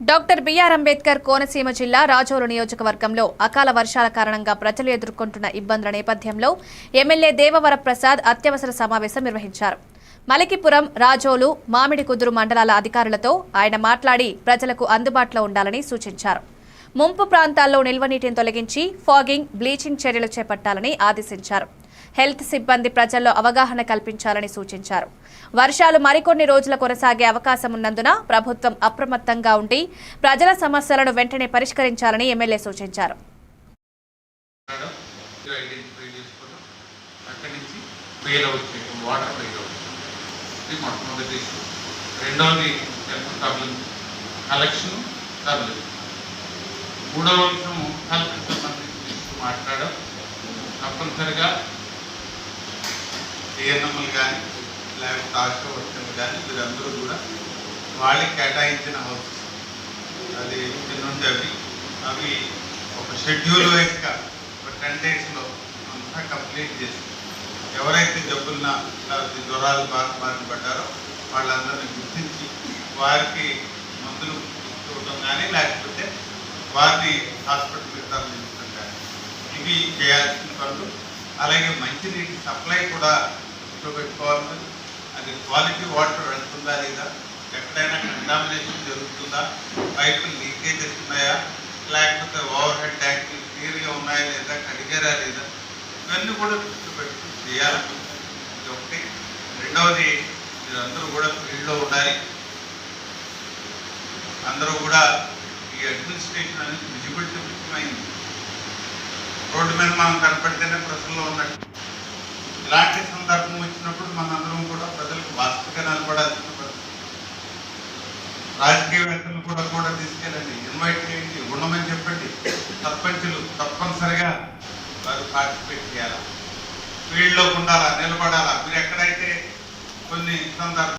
Doctor BR Ambedkar Konaseema జిల్లా రాజోలు నియోజకవర్గంలో అకాల వర్షాల కారణంగా ప్రజలు ఎదుర్కొంటున్న ఇబ్బందుల నేపథ్యంలో ఎమ్మెల్యే దేవవర ప్రసాద్ అత్యవసర సమావేశం నిర్వహించారు. మలికిపురం రాజోలు మామిడి కుదురు మండలాల అధికారులతో ఆయన మాట్లాడి ప్రజలకు అందుబాటులో ఉండాలని సూచించారు. ముంపు ప్రాంతాల్లో నిల్వ నీటిని తొలగించి ఫాగింగ్ బ్లీచింగ్ చర్యలు చేపట్టాలని ఆదేశించారు. హెల్త్ సిబ్బంది ప్రజల్లో అవగాహన కల్పించాలని సూచించారు. వర్షాలు మరికొన్ని రోజుల కొనసాగే అవకాశం ఉన్నందున ప్రభుత్వం అప్రమత్తంగా ఉండి ప్రజల సమస్యలను వెంటనే పరిష్కరించాలని ఎమ్మెల్యే సూచించారు. రెండవది కలెక్షన్ టర్బుల్ మూడవ అంశం హెల్త్ సంబంధించి మాట్లాడడం. తప్పనిసరిగా ఏఎన్ఎంలు కానీ లేకపోతే ఆశా వర్కర్లు కానీ వీరందరూ కూడా వాళ్ళకి కేటాయించిన హౌసెస్ అది ఎన్నుంటే అవి. అవి ఒక షెడ్యూల్ వైజ్గా ఒక టెన్ డేస్లో అంతా కంప్లీట్ చేసి ఎవరైతే జబ్బున్న లేకపోతే జ్వరాలు బాగా బారిన పడ్డారో వాళ్ళందరినీ గుర్తించి వారికి మందులు ఇవ్వడం కానీ లేకపోతే వారిని హాస్పిటల్కి తరలించడం కానీ. ఇవి చేయాల్సిన పనులు. అలాగే మంచినీటి సప్లై కూడా పెట్టుకోవాలి అది క్వాలిటీ వాటర్ వెళ్తుందా లేదా? ఎక్కడైనా కంటామినేషన్ జరుగుతుందా? పైపులు లీకేజెస్ ఉన్నాయా లేకపోతే ఓవర్ హెడ్ ట్యాంకులు క్లియర్గా ఉన్నాయా లేదా? కడిగారా లేదా? ఇవన్నీ కూడా దృష్టి పెట్టి చేయాలి? ఇది ఒకటి. రెండవది మీరందరూ కూడా ఫీల్డ్లో ఉండాలి. అందరూ కూడా ఈ అడ్మినిస్ట్రేషన్ అనేది విజిబిలిటీ ముఖ్యమైంది. రోడ్డు మీద మనం కనపడితేనే ప్రజల్లో ఉన్నట్టు. ఇలాంటి రాజకీయవేత్తలు కూడా కూడా తీసుకెళ్ళండి. ఇన్వైట్ చేయండి. ఉండమని చెప్పండి. సర్పంచులు తప్పనిసరిగా వారు పార్టిసిపేట్ చేయాలా? ఫీల్డ్లోకి ఉండాలా? నిలబడాలా? మీరు ఎక్కడైతే కొన్ని సందర్భాలు